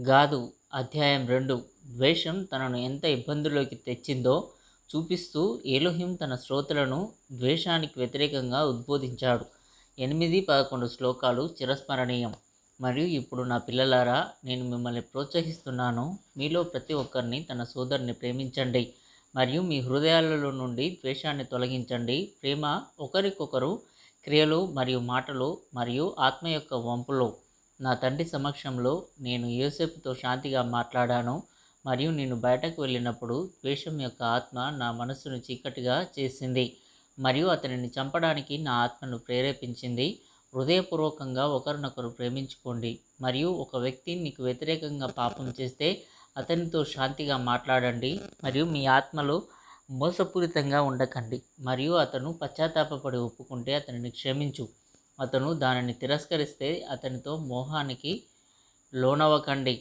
గాదు. అధ్యాయం రెండు. ద్వేషం తనను ఎంత ఇబ్బందుల్లోకి తెచ్చిందో చూపిస్తూ ఏలోహిం తన శ్రోతలను ద్వేషానికి వ్యతిరేకంగా ఉద్బోధించాడు. ఎనిమిది పదకొండు శ్లోకాలు చిరస్మరణీయం. మరియు ఇప్పుడు నా పిల్లలారా నేను మిమ్మల్ని ప్రోత్సహిస్తున్నాను. మీలో ప్రతి ఒక్కరిని తన సోదరుని ప్రేమించండి. మరియు మీ హృదయాలలో నుండి ద్వేషాన్ని తొలగించండి. ప్రేమ ఒకరికొకరు క్రియలు మరియు మాటలు మరియు ఆత్మ యొక్క వంపులో. నా తండ్రి సమక్షంలో నేను యోసేపుతో శాంతిగా మాట్లాడాను మరియు నేను బయటకు వెళ్ళినప్పుడు ద్వేషం యొక్క ఆత్మ నా మనస్సును చీకటిగా చేసింది మరియు అతనిని చంపడానికి నా ఆత్మను ప్రేరేపించింది. హృదయపూర్వకంగా ఒకరినొకరు ప్రేమించుకోండి మరియు ఒక వ్యక్తి నీకు వ్యతిరేకంగా పాపం చేస్తే అతనితో శాంతిగా మాట్లాడండి మరియు మీ ఆత్మలో మోసపూరితంగా ఉండకండి మరియు అతను పశ్చాత్తాపపడి ఒప్పుకుంటే అతనిని క్షమించు. అతను దానిని తిరస్కరిస్తే అతనితో మోహానికి లోనవ్వకండి.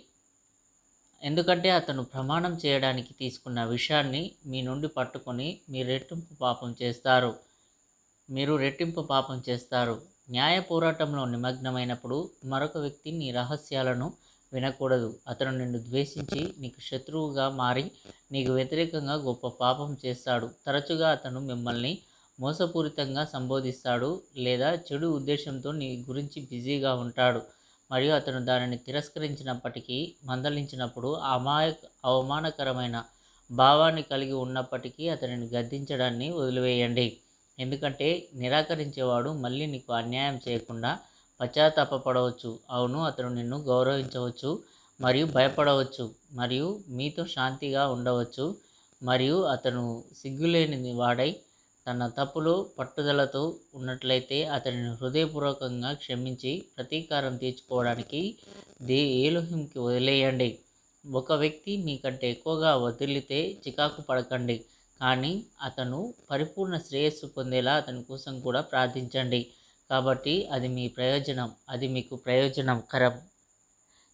ఎందుకంటే అతను ప్రమాణం చేయడానికి తీసుకున్న విషయాన్ని మీ నుండి పట్టుకొని మీ రెట్టింపు పాపం చేస్తారు. మీరు రెట్టింపు పాపం చేస్తారు. న్యాయ పోరాటంలో నిమగ్నమైనప్పుడు మరొక వ్యక్తి నీ రహస్యాలను వినకూడదు. అతను నిన్ను ద్వేషించి నీకు శత్రువుగా మారి నీకు వ్యతిరేకంగా గొప్ప పాపం చేస్తాడు. తరచుగా అతను మిమ్మల్ని మోసపూరితంగా సంబోధిస్తాడు లేదా చెడు ఉద్దేశంతో నీ గురించి బిజీగా ఉంటాడు. మరియు అతను దానిని తిరస్కరించినప్పటికీ మందలించినప్పుడు అమాయ అవమానకరమైన భావాన్ని కలిగి ఉన్నప్పటికీ అతనిని గద్దించడాన్ని వదిలివేయండి. ఎందుకంటే నిరాకరించేవాడు మళ్ళీ నీకు అన్యాయం చేయకుండా పశ్చాత్తాపపడవచ్చు. అవును అతను నిన్ను గౌరవించవచ్చు మరియు భయపడవచ్చు మరియు మీతో శాంతిగా ఉండవచ్చు మరియు అతను సిగ్గులేని వాడై తన తప్పులో పట్టుదలతో ఉన్నట్లయితే అతనిని హృదయపూర్వకంగా క్షమించి ప్రతీకారం తీర్చుకోవడానికి దే ఏలోహింకి వదిలేయండి. ఒక వ్యక్తి మీకంటే ఎక్కువగా వదిలితే చికాకు పడకండి. కానీ అతను పరిపూర్ణ శ్రేయస్సు పొందేలా అతని కోసం కూడా ప్రార్థించండి. కాబట్టి అది మీ ప్రయోజనం. అది మీకు ప్రయోజనకరం.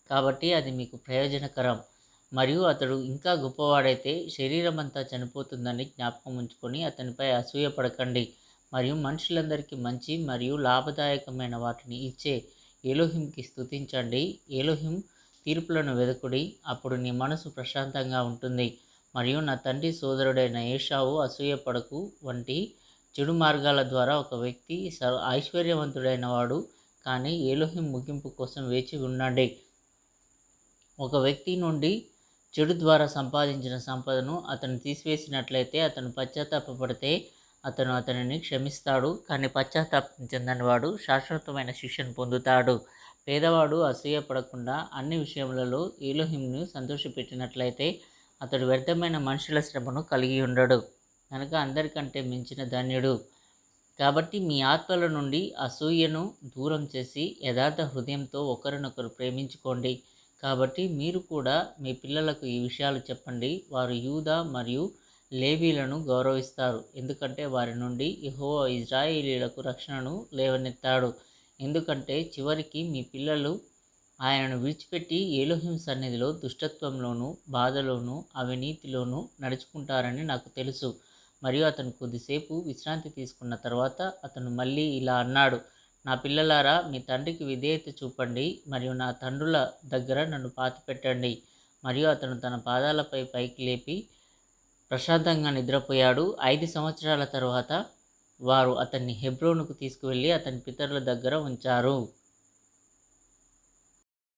కాబట్టి అది మీకు ప్రయోజనకరం. మరియు అతడు ఇంకా గొప్పవాడైతే శరీరం అంతా చనిపోతుందని జ్ఞాపకం ఉంచుకొని అతనిపై అసూయ పడకండి. మరియు మనుషులందరికీ మంచి మరియు లాభదాయకమైన వాటిని ఇచ్చే ఏలోహింకి స్థుతించండి ఏలోహిం తీర్పులను వెదకుడి. అప్పుడు నీ మనసు ప్రశాంతంగా ఉంటుంది. మరియు నా తండ్రి సోదరుడైన ఏషావు అసూయపడకు వంటి చెడు మార్గాల ద్వారా ఒక వ్యక్తి సర్వ ఐశ్వర్యవంతుడైన వాడు. కానీ ఏలోహిం ముగింపు కోసం వేచి ఉండండి. ఒక వ్యక్తి నుండి చెడు ద్వారా సంపాదించిన సంపదను అతను తీసివేసినట్లయితే అతను పశ్చాత్తాపడితే అతను అతనిని క్షమిస్తాడు కానీ పశ్చాత్తాపం చెందని వాడు శాశ్వతమైన శిక్షను పొందుతాడు. పేదవాడు అసూయపడకుండా అన్ని విషయములలో ఏలోహింను సంతోషపెట్టినట్లయితే అతడు వ్యర్థమైన మనుషుల శ్రమను కలిగి ఉండడు. కనుక అందరికంటే మించిన ధన్యుడు. కాబట్టి మీ ఆత్మల నుండి అసూయను దూరం చేసి యథార్థ హృదయంతో ఒకరినొకరు ప్రేమించుకోండి. కాబట్టి మీరు కూడా మీ పిల్లలకు ఈ విషయాలు చెప్పండి. వారు యూద మరియు లేవీలను గౌరవిస్తారు. ఎందుకంటే వారి నుండి ఇహో ఇజ్రాయేలీలకు రక్షణను లేవనెత్తాడు. ఎందుకంటే చివరికి మీ పిల్లలు ఆయనను విడిచిపెట్టి ఏలోహిం సన్నిధిలో దుష్టత్వంలోనూ బాధలోనూ అవినీతిలోనూ నడుచుకుంటారని నాకు తెలుసు. మరియు అతను కొద్దిసేపు విశ్రాంతి తీసుకున్న తర్వాత అతను మళ్ళీ ఇలా అన్నాడు. నా పిల్లలారా మీ తండ్రికి విధేయత చూపండి మరియు నా తండ్రుల దగ్గర నన్ను పాతిపెట్టండి. మరియు అతను తన పాదాలపై పైకి లేపి ప్రశాంతంగా నిద్రపోయాడు. ఐదు సంవత్సరాల తర్వాత వారు అతన్ని హెబ్రోనుకు తీసుకువెళ్ళి అతని పితరుల దగ్గర ఉంచారు.